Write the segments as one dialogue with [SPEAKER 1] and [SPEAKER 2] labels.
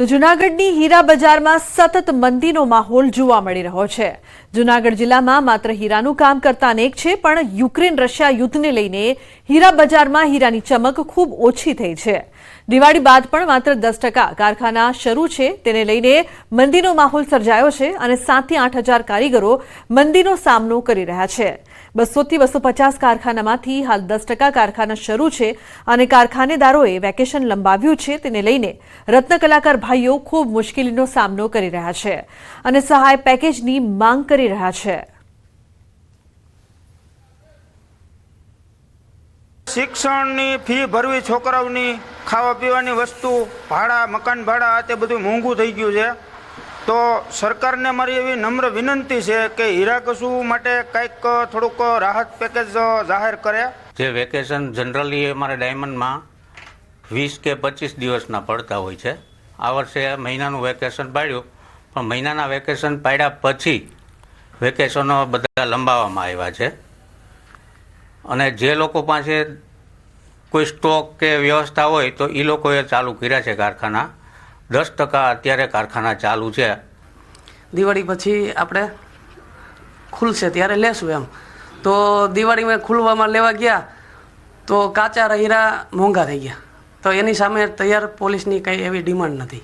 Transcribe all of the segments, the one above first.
[SPEAKER 1] તો જૂનાગઢની હીરા બજારમાં સતત મંદીનો માહોલ જોવા મળી રહ્યો છે. જૂનાગઢ જિલ્લામાં માત્ર હીરાનું કામ કરતા અનેક છે, પણ યુક્રેન રશિયા યુદ્ધને લઈને હીરા બજારમાં હીરાની ચમક ખૂબ ઓછી થઈ છે. દિવાળી બાદ પણ માત્ર દસ ટકા કારખાના શરૂ છે, તેને લઈને મંદીનો માહોલ સર્જાયો છે અને સાતથી આઠ હજાર કારીગરો મંદીનો સામનો કરી રહ્યા છે. બસોથી બસો પચાસ કારખાનામાંથી હાલ દસ ટકા કારખાના શરૂ છે અને કારખાનેદારોએ વેકેશન લંબાવ્યું છે, તેને લઈને રત્ન કલાકાર ભાઈઓ ખૂબ મુશ્કેલીનો સામનો કરી રહ્યા છે અને સહાય પેકેજની માંગ કરી રહ્યા છે.
[SPEAKER 2] શિક્ષણની ફી ભરવી છોકરાઓની ખાવા પીવાની વસ્તુ ભાડા મકાન ભાડા આ તે બધું મોંઘું થઈ ગયું છે. તો સરકારને મારી એવી નમ્ર વિનંતી છે કે હીરાકસુ માટે કંઈક થોડુંક રાહત પેકેજ જાહેર કરે.
[SPEAKER 3] જે વેકેશન જનરલી અમારે ડાયમંડમાં વીસ કે પચીસ દિવસના પડતા હોય છે. આ વર્ષે મહિનાનું વેકેશન પાડ્યું. પણ મહિનાના વેકેશન પાડ્યા પછી વેકેશનો બધા લંબાવવામાં આવ્યા છે. અને જે લોકો પાસે કોઈ સ્ટોક કે વ્યવસ્થા હોય તો એ લોકોએ ચાલુ કર્યા છે કારખાના. દસ ટકા અત્યારે કારખાના ચાલુ છે.
[SPEAKER 4] દિવાળી પછી આપણે ખુલશે, ત્યારે લેશું એમ. તો દિવાળીમાં ખુલવામાં લેવા ગયા, તો કાચા રહીરા મોંઘા થઈ ગયા. તો એની સામે તૈયાર પોલીસની કંઈ એવી ડિમાન્ડ નથી.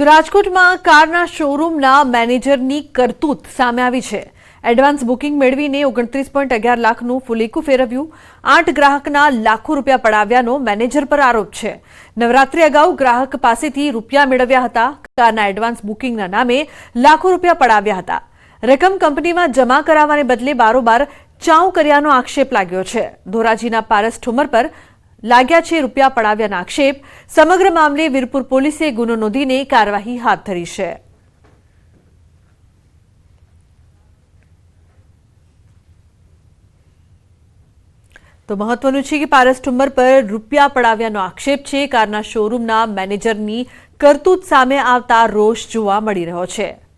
[SPEAKER 1] તો રાજકોટમાં કારના શોરૂમના મેનેજરની કરતૂત સામે આવી છે. એડવાન્સ બુકિંગ મેળવીને ઓગણત્રીસ પોઈન્ટ અગિયાર લાખનું ફુલેકું ફેરવ્યું. આઠ ગ્રાહકના લાખો રૂપિયા પડાવ્યાનો મેનેજર પર આરોપ છે. નવરાત્રી અગાઉ ગ્રાહક પાસેથી રૂપિયા મેળવ્યા હતા. કારના એડવાન્સ બુકિંગના નામે લાખો રૂપિયા પડાવ્યા હતા. રકમ કંપનીમાં જમા કરાવવાને બદલે બારોબાર ચાઉ કર્યાનો આક્ષેપ લાગ્યો છે. ધોરાજીના પારસ ઠુમર પર લાગ્યા છે રૂપિયા પડાવ્યાના આક્ષેપ. સમગ્ર મામલે વીરપુર પોલીસે ગુનો નોંધીને કાર્યવાહી હાથ ધરી છે. તો મહત્વનું છે કે પારસ ઠુમ્મર પર રૂપિયા પડાવ્યાનો આક્ષેપ છે. કારના શોરૂમના મેનેજરની કરતૂત સામે આવતા રોષ જોવા મળી રહ્યો છે.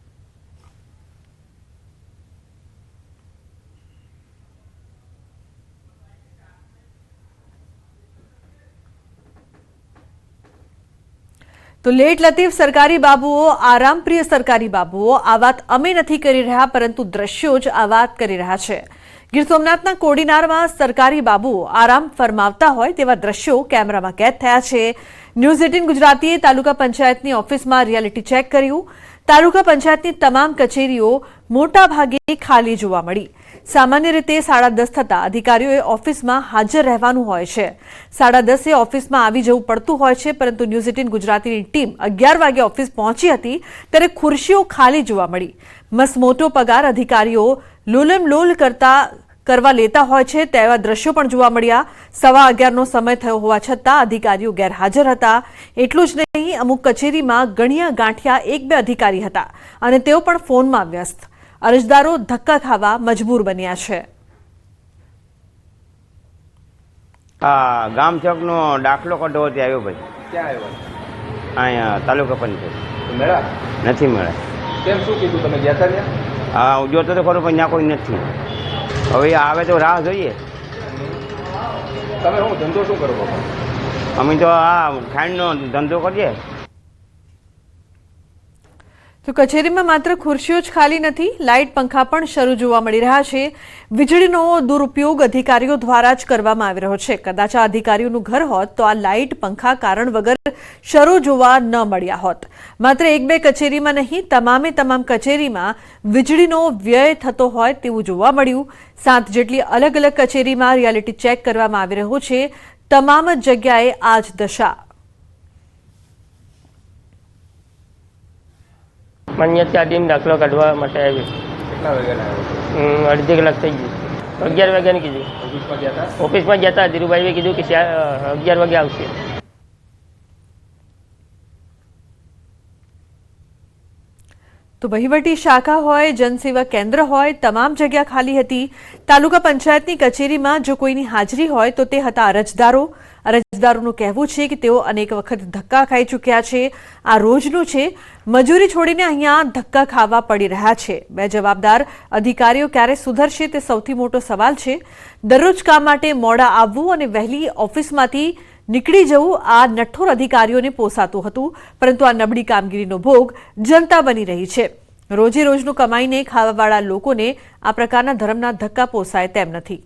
[SPEAKER 1] તો લેટ લતીફ સરકારી બાબુઓ આરામપ્રિય સરકારી બાબુઓ, આ વાત અમે નથી કરી રહ્યા, પરંતુ દ્રશ્યો જ આ વાત કરી રહ્યા છે. ગીર સોમનાથના કોડીનારમાં સરકારી બાબુઓ આરામ ફરમાવતા હોય તેવા દ્રશ્યો કેમેરામાં કેદ થયા છે. ન્યૂઝ એટીન ગુજરાતીએ તાલુકા પંચાયતની ઓફિસમાં રિયાલિટી ચેક કર્યું. તાલુકા પંચાયતની તમામ કચેરીઓ મોટા ભાગે ખાલી જોવા મળી. સામાન્ય રીતે સાડા દસ થતાં અધિકારીઓએ ઓફિસમાં હાજર રહેવાનું હોય છે. સાડા દસે ઓફિસમાં આવી જવું પડતું હોય છે, પરંતુ ન્યૂઝ એટીન ગુજરાતીની ટીમ અગિયાર વાગે ઓફિસ પહોંચી હતી, ત્યારે ખુરશીઓ ખાલી જોવા મળી. મસમોટો પગાર અધિકારીઓ લોલમ લોલ કરતા કરવા લેતા હોય છે તેવા દ્રશ્યો પણ જોવા મળ્યા. સવા અગિયારનો સમય થયો હોવા છતાં અધિકારીઓ ગેરહાજર હતા. એટલું જ નહીં અમુક કચેરીમાં ગણ્યા ગાંઠિયા એક બે અધિકારી હતા અને તેઓ પણ ફોનમાં વ્યસ્ત. અરજદારો ધક્કા ખાવા મજબૂર બન્યા છે.
[SPEAKER 5] હા ગામ ચોકનો દાખલો કઢવો ત્યાં આવ્યો ભાઈ.
[SPEAKER 6] ક્યાં આવ્યો?
[SPEAKER 5] અહીંયા તાલુકા પંચાયત.
[SPEAKER 6] મેળા?
[SPEAKER 5] નથી મળે
[SPEAKER 6] કેમ શું કીધું તમે? ગયા હતા ત્યાં?
[SPEAKER 5] હા હું જોતો તો ખરો પણ ત્યાં કોઈ નથી. હવે આવે તો રાહ જોઈએ.
[SPEAKER 6] તમે શું ધંધો શું કરો
[SPEAKER 5] અમે તો આ ખાંડનો ધંધો કરીએ.
[SPEAKER 1] તો કચેરીમાં માત્ર ખુરશીઓ જ ખાલી નથી, લાઇટ પંખા પણ શરૂ જોવા મળી રહ્યા છે. વીજળીનો દુરુપયોગ અધિકારીઓ દ્વારા જ કરવામાં આવી રહ્યો છે. કદાચ આ અધિકારીઓનું ઘર હોત તો આ લાઇટ પંખા કારણ વગર શરૂ જોવા ન મળ્યા હોત. માત્ર એક બે કચેરીમાં નહીં, તમામે તમામ કચેરીમાં વીજળીનો વ્યય થતો હોય તેવું જોવા મળ્યું. સાત જેટલી અલગ અલગ કચેરીમાં રિયાલિટી ચેક કરવામાં આવી રહ્યું છે. તમામ જગ્યાએ આ જ દશા
[SPEAKER 7] માન્યતા દિન દાખલો કાઢવા માટે આવી
[SPEAKER 6] આવ્યો
[SPEAKER 7] હમ, અડધી કલાક થઈ ગઈ અગિયાર વાગ્યાની કીધું.
[SPEAKER 6] ઓફિસમાં ગયા હતા?
[SPEAKER 7] ગયા ધીરુભાઈએ કીધું કે અગિયાર વાગે આવશે.
[SPEAKER 1] તો વહીવટી શાખા હોય, જનસેવા કેન્દ્ર હોય, તમામ જગ્યા ખાલી હતી. તાલુકા પંચાયતની કચેરીમાં જો કોઈની હાજરી હોય તો તે હતા અરજદારો. અરજદારોનું કહેવું છે કે તેઓ અનેક વખત ધક્કા ખાઈ ચૂક્યા છે. આ રોજનું છે. મજૂરી છોડીને અહીંયા ધક્કા ખાવા પડી રહ્યા છે. બે જવાબદાર અધિકારીઓ ક્યારે સુધરશે તે સૌથી મોટો સવાલ છે. દરરોજ કામ માટે મોડા આવવું અને વહેલી ઓફિસમાંથી નીકળી જવું આ નઠ્ઠોર અધિકારીઓને પોસાતું હતું, પરંતુ આ નબળી કામગીરીનો ભોગ જનતા બની રહી છે. રોજે રોજનું કમાઈને ખાવાવાળા લોકોને આ પ્રકારના ધર્મના ધક્કા પોસાય તેમ નથી.